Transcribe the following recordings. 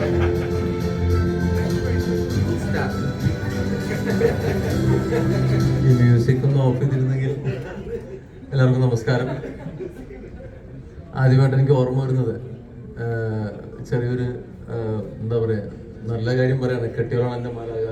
ഈ മ്യൂസിക് ഒന്ന് ഓഫ് ചെയ്തിരുന്നെങ്കിൽ എല്ലാവർക്കും നമസ്കാരം. ആദ്യമായിട്ട് എനിക്ക് ഓർമ്മ വരുന്നത് ചെറിയൊരു എന്താ പറയുക നല്ല കാര്യം പറയാണ്. കെട്ടിയോളാണ് എന്റെ മാലാക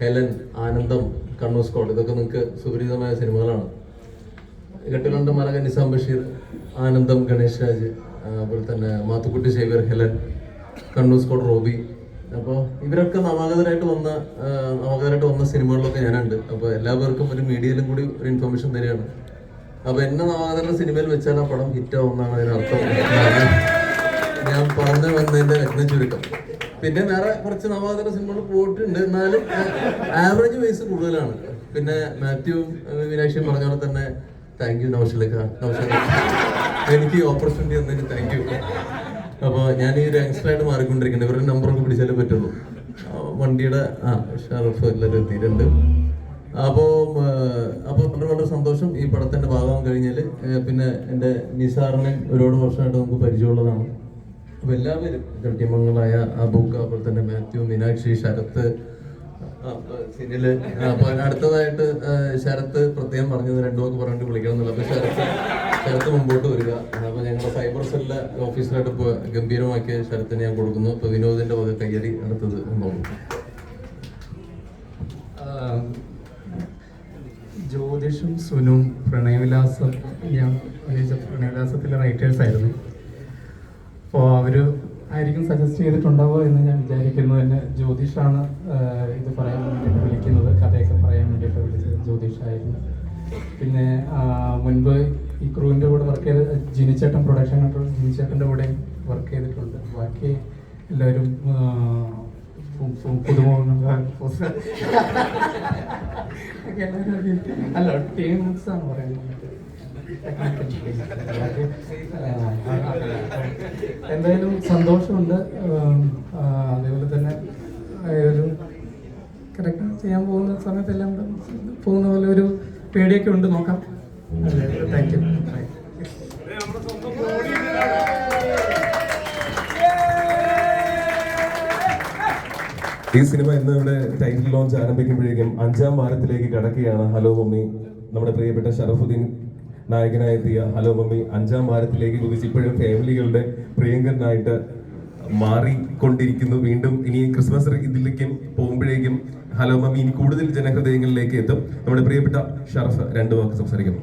ഹെലൻ ആനന്ദം കണ്ണൂർ സ്കോട്ട്. ഇതൊക്കെ നിങ്ങൾക്ക് സുപരിചിതമായ സിനിമകളാണ്. കെട്ടിയോളാന്റെ മാലാക നിസാം ബഷീർ ആനന്ദം ഗണേഷ് രാജ് അതുപോലെ തന്നെ മാത്തുക്കുട്ടി ശൈവർ ഹെലൻ. കണ്ണൂർ റോബി. അപ്പോൾ ഇവരൊക്കെ നവാഗതരായിട്ട് വന്ന നവാഗതരായിട്ട് വന്ന സിനിമകളിലൊക്കെ ഞാനുണ്ട്. അപ്പോൾ എല്ലാവർക്കും ഒരു മീഡിയയിലും കൂടി ഒരു ഇൻഫർമേഷൻ തരികയാണ്. അപ്പോൾ എന്നെ നവാഗതരുടെ സിനിമയിൽ വെച്ചാൽ ആ പടം ഹിറ്റ് ആവുമെന്നാണ് അതിനർത്ഥം ഞാൻ പറഞ്ഞു വന്നതിന്റെ രത്ന ചുരുക്കം. പിന്നെ വേറെ കുറച്ച് നവാഗതര സിനിമകൾ പോയിട്ടുണ്ട്. എന്നാലും ആവറേജ് വയസ്സ് കൂടുതലാണ്. പിന്നെ മാത്യു മീനാക്ഷിയും പറഞ്ഞ പോലെ തന്നെ താങ്ക് യു നൗഷലിക്ക നൗഷലിക്ക. എനിക്ക് ഓപ്പർച്യൂണിറ്റി തന്നതിന് താങ്ക് യു അപ്പോൾ ഞാൻ ഈ യങ്സ്റ്ററായിട്ട് മാറിക്കൊണ്ടിരിക്കുന്നത് ഇവരുടെ നമ്പറൊക്കെ പിടിച്ചാലേ പറ്റുള്ളൂ. വണ്ടിയുടെ ആ ഷറഫ് എല്ലാവരും എത്തിയിട്ടുണ്ട്. അപ്പോൾ അപ്പോൾ വളരെ വളരെ സന്തോഷം ഈ പടത്തിന്റെ ഭാഗം കഴിഞ്ഞാൽ പിന്നെ എന്റെ നിസാറിനെ ഒരുപാട് വർഷമായിട്ട് നമുക്ക് പരിചയമുള്ളതാണ്. അപ്പോൾ എല്ലാവരും കെട്ടിമംഗളായ അബൂക്ക അതുപോലെ തന്നെ മാത്യു മീനാക്ഷി ശരത്ത് ആ, സിനിൽ അപ്പൊ അടുത്തതായിട്ട് ശരത്ത് പ്രത്യേകം പറഞ്ഞത് രണ്ടു വാക്ക് പറഞ്ഞിട്ട് വിളിക്കണം എന്നുള്ളത് അപ്പൊ ശരത്ത് ശരത്ത് മുമ്പോട്ട് വരിക. സൈബർ ഇപ്പോൾ ഗംഭീരമാക്കിയ ശരത്തിന് ഞാൻ കൊടുക്കുന്നു. ഇപ്പോൾ വിനോദിന്റെ വക കയ്യേറി അടുത്തത് ആഹ് ജ്യോതിഷും സുനും പ്രണയവിലാസം ഞാൻ രചിച്ച പ്രണയവിലാസത്തിലെ റൈറ്റേഴ്സ് ആയിരുന്നു. അപ്പോൾ അവർ ആയിരിക്കും സജസ്റ്റ് ചെയ്തിട്ടുണ്ടാവുക എന്ന് ഞാൻ വിചാരിക്കുന്നു. തന്നെ ജ്യോതിഷാണ് ഇത് പറയാൻ വേണ്ടിയിട്ട് വിളിക്കുന്നത്. കഥയൊക്കെ പറയാൻ വേണ്ടിയിട്ട് വിളിച്ചത് ജ്യോതിഷായിരുന്നു. പിന്നെ മുൻപ് ഈ ക്രൂവിന്റെ കൂടെ വർക്ക് ചെയ്ത് ജിനിച്ചേട്ടൻ പ്രൊഡക്ഷൻ കൺട്രോൾ ജിനിച്ചേട്ടന്റെ കൂടെ വർക്ക് ചെയ്തിട്ടുണ്ട്. ബാക്കി എല്ലാവരും പുതുമുഖങ്ങൾ. അല്ല ടീംസ് ആണ് പറയുന്നത്. എന്തായാലും സന്തോഷമുണ്ട്. അതേപോലെ തന്നെ ഒരു കറക്റ്റ് ചെയ്യാൻ പോകുന്ന സമയത്തെല്ലാം പോകുന്ന പോലെ ഒരു പേടിയൊക്കെ ഉണ്ട് നോക്കാം. താങ്ക് യു ഈ സിനിമ ഇന്ന് ഇവിടെ ടൈറ്റിൽ ലോഞ്ച് ആരംഭിക്കുമ്പോഴേക്കും അഞ്ചാം വാരത്തിലേക്ക് കടക്കുകയാണ്. Hello mummy. നമ്മുടെ പ്രിയപ്പെട്ട ഷറഫുദ്ദീൻ നായകനായെത്തിയ ഹലോ മമ്മി. അഞ്ചാം വാരത്തിലേക്ക് കുതിച്ച് ഇപ്പോഴും ഫാമിലികളുടെ പ്രിയങ്കരനായിട്ട് മാറിക്കൊണ്ടിരിക്കുന്നു. വീണ്ടും ഇനി ക്രിസ്മസ് ഇതിലേക്കും പോകുമ്പോഴേക്കും ഹലോ മമ്മി ഇനി കൂടുതൽ ജനഹൃദയങ്ങളിലേക്ക് എത്തും. നമ്മുടെ പ്രിയപ്പെട്ട ഷറഫ് രണ്ടു വാക്ക് സംസാരിക്കുന്നു.